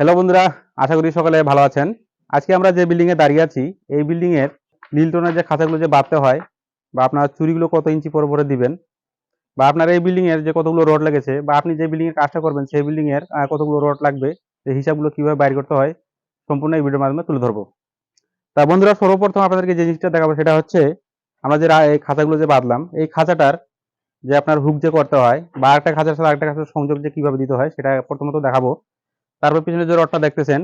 Hello বন্ধুরা, আশা করি সকলে ভালো আছেন। আজকে আমরা যে বিল্ডিংয়ে দাঁড়িয়ে আছি, এই বিল্ডিংয়ের এর লিলটনের যে খাঁচাগুলো যে বাঁধতে হয় বা আপনার চুরিগুলো কত ইঞ্চি পরে পরে দিবেন, বা আপনার এই বিল্ডিংয়ের যে কতগুলো রড লেগেছে, বা আপনি যে বিল্ডিংয়ের কাজটা করবেন, সেই বিল্ডিংয়ের কতগুলো রড লাগবে, সেই হিসাবগুলো কীভাবে বাইর করতে হয়, সম্পূর্ণ এই ভিডিওর মাধ্যমে তুলে ধরবো। তা বন্ধুরা, সর্বপ্রথম আপনাদেরকে যে জিনিসটা দেখাবো, সেটা হচ্ছে আমরা যে এই খাঁচাগুলো যে বাঁধলাম, এই খাঁচাটার যে আপনার হুক যে করতে হয়, বা একটা খাঁচার সাথে আরেকটা খাঁচার সংযোগ যে কীভাবে দিতে হয়, সেটা প্রথমত দেখাবো। তারপর পিছনে যে রডটা দেখতেছেন,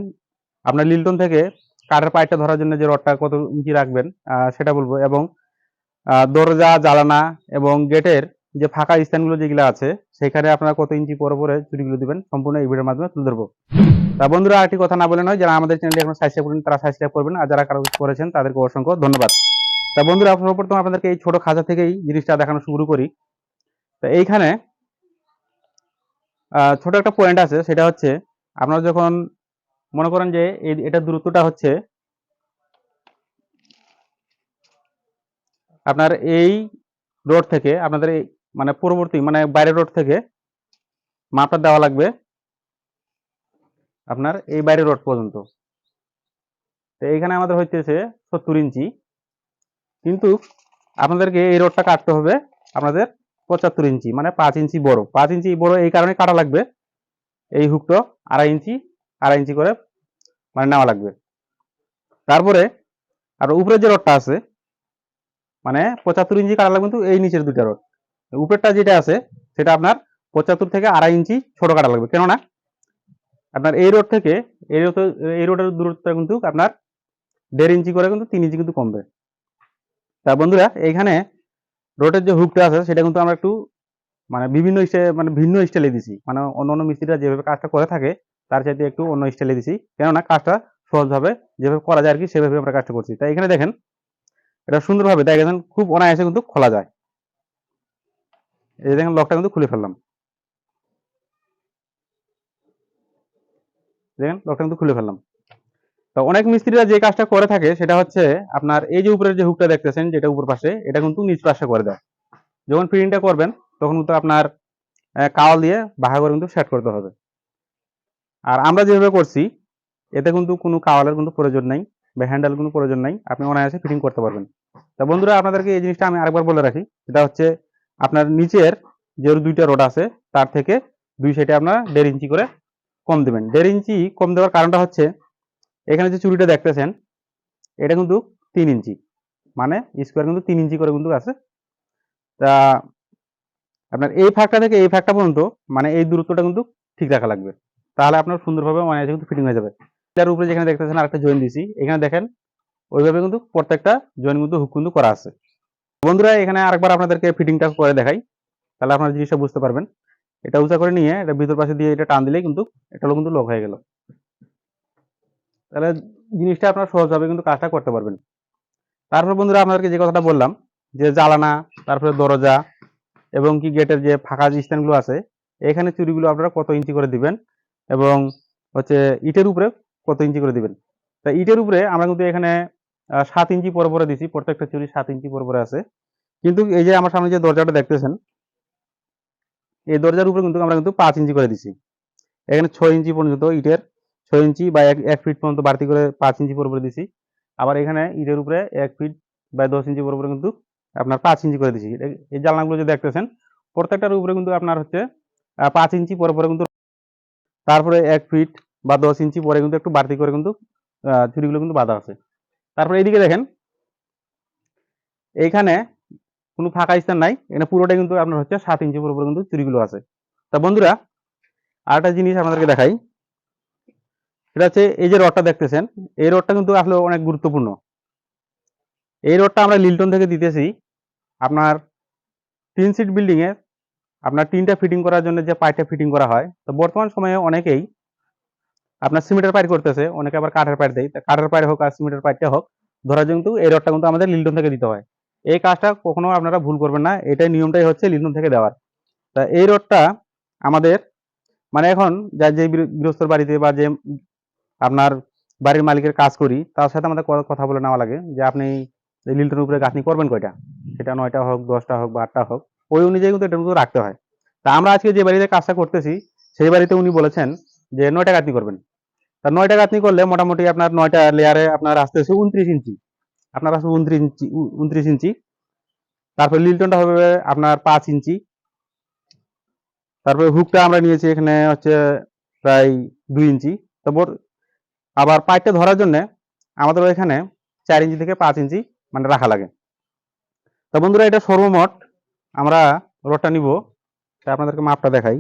আপনার লিলটন থেকে কাঠের পাইপটা ধরার জন্য যে রডটা কত ইঞ্চি রাখবেন সেটা বলব। এবং দরজা, জ্বালানা এবং গেটের যে ফাঁকা স্থানগুলো যেগুলো আছে, সেখানে আপনারা কত ইঞ্চি পরে পরে চুরিগুলো দিবেন, সম্পূর্ণ এই ভিডিওর মাধ্যমে তুলে ধরবো। তা বন্ধুরা, আরেকটি কথা না বলে নয়, যারা আমাদের চ্যানেলে এখন সাবস্ক্রাইব করেন তারা সাবস্ক্রাইব করবেন, আর যারা কারও করেছেন, তাদেরকে অসংখ্য ধন্যবাদ। তা বন্ধুরা, সর্বপ্রথম আপনাদেরকে এই ছোট খাঁচা থেকেই জিনিসটা দেখানো শুরু করি। তো এইখানে ছোট একটা পয়েন্ট আছে, সেটা হচ্ছে আপনারা যখন মনে করেন যে এটার দূরত্বটা হচ্ছে, আপনার এই রোড থেকে আপনাদের মানে পূর্ববর্তী মানে বাইরের রোড থেকে মাপটা দেওয়া লাগবে আপনার এই বাইরের রোড পর্যন্ত। তো এইখানে আমাদের হইতেছে সত্তর ইঞ্চি। কিন্তু আপনাদেরকে এই রোডটা কাটতে হবে আপনাদের পঁচাত্তর ইঞ্চি মানে পাঁচ ইঞ্চি বড়। পাঁচ ইঞ্চি বড় এই কারণে কাটা লাগবে। এই হুকটা আড়াই ইঞ্চি আড়াই ইঞ্চি করে মানে নেওয়া লাগবে। তারপরে আর উপরে যে রডটা আছে মানে পঁচাত্তর ইঞ্চি কাটা লাগবে কিন্তু এই নিচের দুইটা রড। উপরেরটা যেটা আছে, সেটা আপনার পঁচাত্তর থেকে আড়াই ইঞ্চি ছোট কাটা লাগবে। কেননা আপনার এই রোড থেকে, এই রোড, এই রোডের দূরত্বটা কিন্তু আপনার দেড় ইঞ্চি করে কিন্তু তিন ইঞ্চি কিন্তু কমবে। তা বন্ধুরা, এইখানে রোডের যে হুকটা আছে, সেটা কিন্তু আমরা একটু মানে বিভিন্ন স্টাইলে মানে ভিন্ন স্টাইলে দিছি। মানে অন্য অন্য মিস্ত্রিরা যেভাবে কাজটা করে থাকে, তার চাইতে একটু অন্য স্টাইলে দিছি। কেননা কাজটা সহজভাবে যেভাবে করা যায় আর কি, সেভাবে আমরা কাজটা করছি। তাই এখানে দেখেন, এটা সুন্দরভাবে দেখেন খুব অনায়াসে কিন্তু খোলা যায়। এই দেখেন লকটা কিন্তু খুলে ফেললাম। দেখেন লকটা কিন্তু খুলে ফেললাম। তো অনেক মিস্ত্রিরা যে কাজটা করে থাকে, সেটা হচ্ছে আপনার এই যে উপরের যে হুকটা দেখতেছেন, যেটা উপর পাশে, এটা কিন্তু নিচ পাশে করে দেয়। যখন ফিটিংটা করবেন তখন কিন্তু আপনার কাওয়াল দিয়ে বাহা করে কিন্তু সেট করতে হবে। আর আমরা যেভাবে করছি, এতে কিন্তু কোনো কাওয়ালের কিন্তু প্রয়োজন নাই বা হ্যান্ডেল কোনো প্রয়োজন নাই। আপনি অনায়াসে ফিটিং করতে পারবেন। তা বন্ধুরা, আপনাদেরকে এই জিনিসটা আমি আরেকবার বলে রাখি। সেটা হচ্ছে, আপনার নিচের যে দুইটা রোড আছে, তার থেকে দুই সাইডে আপনার দেড় ইঞ্চি করে কম দেবেন। দেড় ইঞ্চি কম দেওয়ার কারণটা হচ্ছে, এখানে যে চুরিটা দেখতেছেন, এটা কিন্তু তিন ইঞ্চি। মানে স্কোয়ার কিন্তু তিন ইঞ্চি করে কিন্তু আছে। তা আপনার এই ফাঁকটা থেকে এই ফাঁকটা পর্যন্ত মানে এই দূরত্বটা কিন্তু ঠিক রাখা লাগবে। তাহলে আপনার সুন্দরভাবে অনায়াসে কিন্তু ফিটিং হয়ে যাবে। এটার উপরে যেখানে দেখতেছেন আরেকটা জয়েন দিছি এখানে দেখেন ওইভাবে কিন্তু প্রত্যেকটা জয়েন কিন্তু হুক কিন্তু করা আছে। বন্ধুরা, এখানে আরেকবার আপনাদেরকে ফিটিংটা করে দেখাই। তাহলে আপনারা জিনিসটা বুঝতে পারবেন। এটা উঁচা করে নিয়ে, এটা ভিতর পাশে দিয়ে এটা টান দিলেই কিন্তু এটা কিন্তু লক হয়ে গেল। তাহলে জিনিসটা আপনারা সহজভাবে কিন্তু কাজটা করতে পারবেন। তারপর বন্ধুরা, আপনাদেরকে যে কথাটা বললাম, যে জ্বালানা, তারপরে দরজা এবং কি গেটের যে ফাঁকা স্ট্যান্ডগুলো আছে, এখানে চুরিগুলো আপনারা কত ইঞ্চি করে দিবেন এবং হচ্ছে ইটের উপরে কত ইঞ্চি করে দিবেন। তা ইটের উপরে আমরা কিন্তু এখানে সাত ইঞ্চি পরে পরে দিছি, প্রত্যেকটা চুরি সাত ইঞ্চি পরে পরে আছে। কিন্তু এই যে আমার সামনে যে দরজাটা দেখতেছেন, এই দরজার উপরে কিন্তু আমরা কিন্তু পাঁচ ইঞ্চি করে দিছি। এখানে ছয় ইঞ্চি পর্যন্ত ইটের, ছয় ইঞ্চি বা এক এক ফিট পর্যন্ত বাড়তি করে পাঁচ ইঞ্চি পরে পরে দিছি। আবার এখানে ইটের উপরে এক ফিট বা দশ ইঞ্চি পরে পরে কিন্তু আপনার পাঁচ ইঞ্চি করে এ- এই জানলাগুলো যে দেখতেছেন প্রত্যেকটার উপরে কিন্তু আপনার হচ্ছে পাঁচ ইঞ্চি পরে পরে কিন্তু তারপরে এক ফিট বা দশ ইঞ্চি পরে কিন্তু একটু বাড়তি করে কিন্তু আহ, চুরিগুলো কিন্তু বাঁধা আছে। তারপরে এইদিকে দেখেন এইখানে কোনো ফাঁকা স্থান নাই এখানে পুরোটাই কিন্তু আপনার হচ্ছে সাত ইঞ্চি পরে পরে কিন্তু চুরিগুলো আছে। তা বন্ধুরা আরেকটা জিনিস আপনাদেরকে দেখাই সেটা হচ্ছে এই যে রডটা দেখতেছেন এই রডটা কিন্তু আসলে অনেক গুরুত্বপূর্ণ। এই রডটা আমরা লিলটন থেকে দিতেছি আপনার তিন সিট বিল্ডিং এ আপনার তিনটা ফিটিং করার জন্য যে পাইপটা ফিটিং করা হয়, তো বর্তমান সময়ে অনেকেই আপনার সিমেন্টের পাইপ করতেছে, অনেকে আবার কাঠের পাইপ দেয়। কাঠের পাইপ হোক আর সিমেন্টের পাইপটা হোক, ধরার কিন্তু এই রডটা কিন্তু আমাদের লিলটন থেকে দিতে হয়। এই কাজটা কখনো আপনারা ভুল করবেন না, এটাই নিয়মটাই হচ্ছে লিলটন থেকে দেওয়ার। তা এই রডটা আমাদের মানে এখন যা যে গৃহ- গৃহস্থর বাড়িতে বা যে আপনার বাড়ির মালিকের কাজ করি, তার সাথে আমাদের কথা বলে নেওয়া লাগে যে আপনি এই লিলটনের উপরে গাঁথনি করবেন কয়টা? সেটা নয়টা হোক, দশটা হোক বা হোক, ওই অনুযায়ী কিন্তু এটা কিন্তু রাখতে হয়। তা আমরা আজকে যে বাড়িতে কাজটা করতেছি, সেই বাড়িতে উনি বলেছেন যে নয়টা গাঁথনি করবেন। তা নয়টা গাঁথনি করলে মোটামুটি আপনার নয়টা লেয়ারে আপনার আসতে হচ্ছে উনত্রিশ ইঞ্চি। আপনার আসবে উনত্রিশ ইঞ্চি উনত্রিশ ইঞ্চি। তারপরে লিলটনটা হবে আপনার পাঁচ ইঞ্চি। তারপরে হুকটা আমরা নিয়েছি এখানে হচ্ছে প্রায় দুই ইঞ্চি। তারপর আবার পাইপটা ধরার জন্য আমাদের এখানে চার ইঞ্চি থেকে পাঁচ ইঞ্চি মানে রাখা লাগে। তো বন্ধুরা, এটা সর্বমোট আমরা রডটা নিব। তা আপনাদেরকে মাপটা দেখাই।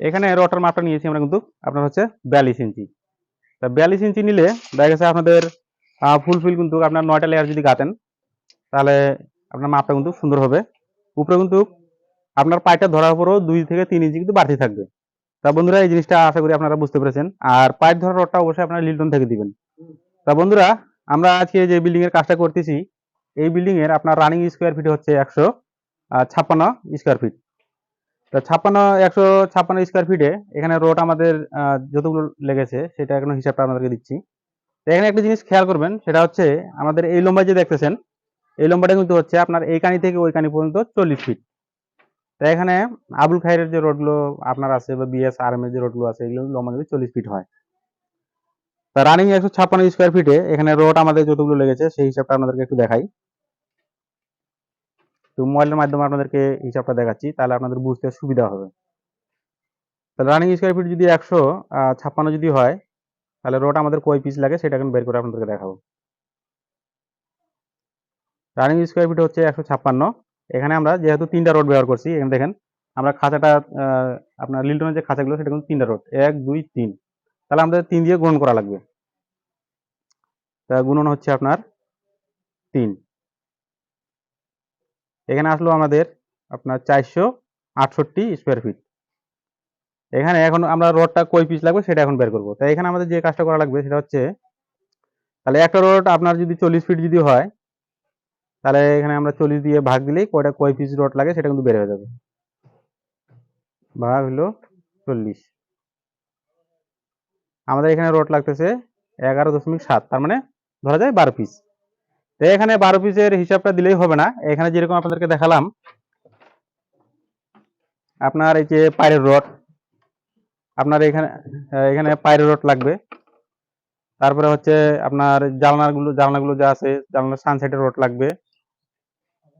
এখানে রটার মাপটা নিয়েছি আমরা কিন্তু, আপনার হচ্ছে বিয়াল্লিশ ইঞ্চি। তা বিয়াল্লিশ ইঞ্চি নিলে দেখা গেছে আপনাদের ফুলফিল কিন্তু আপনার নয়টা লেয়ার যদি গাতেন, তাহলে আপনার মাপটা কিন্তু সুন্দর হবে। উপরে কিন্তু আপনার পাইপটা ধরার পরও দুই থেকে তিন ইঞ্চি কিন্তু বাড়তি থাকবে। তা বন্ধুরা, এই জিনিসটা আশা করি আপনারা বুঝতে পেরেছেন। আর পাইপ ধরার রডটা অবশ্যই আপনারা লিলটন থেকে দিবেন। তা বন্ধুরা, আমরা আজকে যে বিল্ডিং এর কাজটা করতেছি, এই বিল্ডিং এর আপনার রানিং স্কোয়ার ফিট হচ্ছে একশো ছাপ্পান্ন স্কোয়ার ফিট তা ছাপ্পান্ন, একশো ছাপ্পান্ন স্কোয়ার ফিটে এখানে রোড আমাদের যতগুলো লেগেছে, সেটা এখন হিসাবটা আপনাদেরকে দিচ্ছি। তো এখানে একটা জিনিস খেয়াল করবেন, সেটা হচ্ছে আমাদের এই লম্বা যে দেখতেছেন, এই লম্বাটা কিন্তু হচ্ছে আপনার এই কানি থেকে ওই কানি পর্যন্ত চল্লিশ ফিট তো এখানে আবুল খাইরের যে রোডগুলো আপনার আছে বা বিএস আর এম এর যে রোডগুলো আছে, এগুলো লম্বা কিন্তু চল্লিশ ফিট হয়। তা রানিং একশো ছাপ্পান্ন স্কোয়ার ফিটে এখানে রোড আমাদের যতগুলো লেগেছে, সেই হিসাবটা আপনাদেরকে একটু দেখাই। তো মোবাইলের মাধ্যমে আপনাদেরকে হিসাবটা দেখাচ্ছি, তাহলে আপনাদের বুঝতে সুবিধা হবে। তাহলে রানিং স্কোয়ার ফিট যদি একশো ছাপ্পান্ন যদি হয়, তাহলে রোড আমাদের কয় পিস লাগে সেটা এখন বের করে আপনাদেরকে দেখাবো। রানিং স্কোয়ার ফিট হচ্ছে একশো ছাপ্পান্ন। এখানে আমরা যেহেতু তিনটা রোড ব্যবহার করছি, এখানে দেখেন, আমরা খাঁচাটা আপনার লিল্টনের যে খাঁচাগুলো, সেটা কিন্তু তিনটা রোড, এক, দুই, তিন। তাহলে আমাদের তিন দিয়ে গুণন করা লাগবে। তা গুণন হচ্ছে আপনার তিন। এখানে আসলো আমাদের আপনার চারশো আটষট্টি স্কোয়ার ফিট এখানে এখন আমরা রডটা কই পিস লাগবে সেটা এখন বের করব। তাই এখানে আমাদের যে কাজটা করা লাগবে সেটা হচ্ছে, তাহলে একটা রড আপনার যদি চল্লিশ ফিট যদি হয় তাহলে এখানে আমরা চল্লিশ দিয়ে ভাগ দিলেই কয়টা কয় পিস রড লাগে সেটা কিন্তু বের হয়ে যাবে। ভাগ হলো চল্লিশ। আমাদের এখানে রড লাগতেছে এগারো দশমিক সাত, তার মানে ধরা যায় বারো পিস তো এখানে বারো পিসের হিসাবটা দিলেই হবে না। এখানে যেরকম আপনাদেরকে দেখালাম, আপনার এই যে পায়ের রড আপনার এখানে এখানে পায়ের রড লাগবে। তারপরে হচ্ছে আপনার জানলাগুলো জানলাগুলো যা আছে, জানলার সানসেটের রড লাগবে।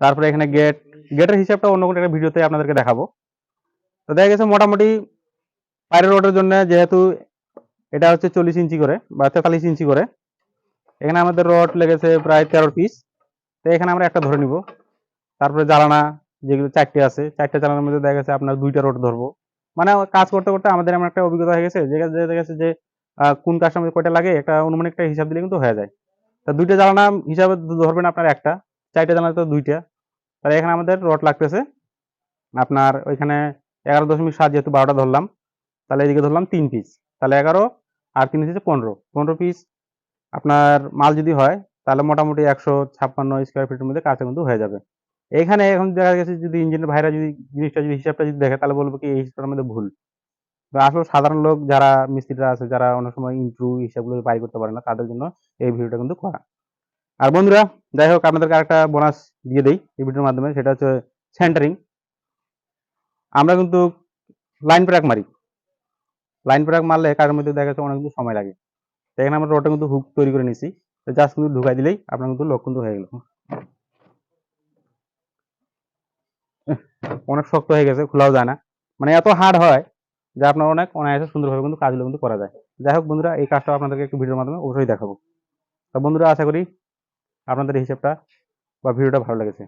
তারপরে এখানে গেট গেটের হিসাবটা অন্য কোনো একটা ভিডিওতে আপনাদেরকে দেখাবো। তো দেখা গেছে মোটামুটি পাইরের রোডের জন্য যেহেতু এটা হচ্ছে চল্লিশ ইঞ্চি করে বা তেতাল্লিশ ইঞ্চি করে, এখানে আমাদের রড লেগেছে প্রায় তেরো পিস তো এখানে আমরা একটা ধরে নিব। তারপরে জ্বালানা যেগুলো চারটে আছে, চারটে জ্বালানার মধ্যে দেখা গেছে আপনার দুইটা রোড ধরবো। মানে কাজ করতে করতে আমাদের এমন একটা অভিজ্ঞতা হয়ে গেছে যে দেখা গেছে যে কোন কাজটার মধ্যে কয়টা লাগে, একটা অনুমানিক একটা হিসাব দিলে কিন্তু হয়ে যায়। তা দুইটা জ্বালানা হিসাবে ধরবেন আপনার একটা, চারটে জ্বালানা তো দুইটা। তাহলে এখানে আমাদের রড লাগতেছে। আপনার ওইখানে এগারো দশমিক সাত যেহেতু বারোটা ধরলাম, তাহলে এদিকে ধরলাম তিন পিস তাহলে এগারো আর তিন হচ্ছে পনেরো। পনেরো পিস আপনার মাল যদি হয়, তাহলে মোটামুটি একশো ছাপ্পান্ন স্কোয়ার ফিটের মধ্যে কাজটা কিন্তু হয়ে যাবে। এখানে এখন দেখা গেছে যদি ইঞ্জিনের ভাইরা যদি জিনিসটা যদি হিসাবটা যদি দেখে, তাহলে বলব কি এই হিসাবটার মধ্যে ভুল। আসলে সাধারণ লোক যারা মিস্ত্রিরা আছে, যারা অনেক সময় ইন্ট্রু হিসাবগুলো বাই করতে পারে না, তাদের জন্য এই ভিডিওটা কিন্তু করা। আর বন্ধুরা, যাই হোক, আপনাদেরকে আরেকটা বোনাস দিয়ে দেই এই ভিডিওর মাধ্যমে, সেটা হচ্ছে সেন্টারিং আমরা কিন্তু লাইন প্র্যাক মারি। লাইন প্র্যাক মারলে কাজের মধ্যে দেখা যাচ্ছে অনেক কিন্তু সময় লাগে। তো এখানে আমরা রোডটা কিন্তু হুক তৈরি করে নিছি। জাস্ট কিন্তু ঢুকাই দিলেই আপনার কিন্তু লোক কিন্তু হয়ে গেল। অনেক শক্ত হয়ে গেছে, খোলাও যায় না। মানে এত হার্ড হয় যে আপনার অনেক অনায়াসে সুন্দরভাবে কিন্তু কাজগুলো কিন্তু করা যায়। যাই হোক বন্ধুরা, এই কাজটা আপনাদেরকে একটু ভিডিওর মাধ্যমে অবশ্যই দেখাবো। তো বন্ধুরা, আশা করি আপনাদের হিসাবটা বা ভিডিওটা ভালো লেগেছে।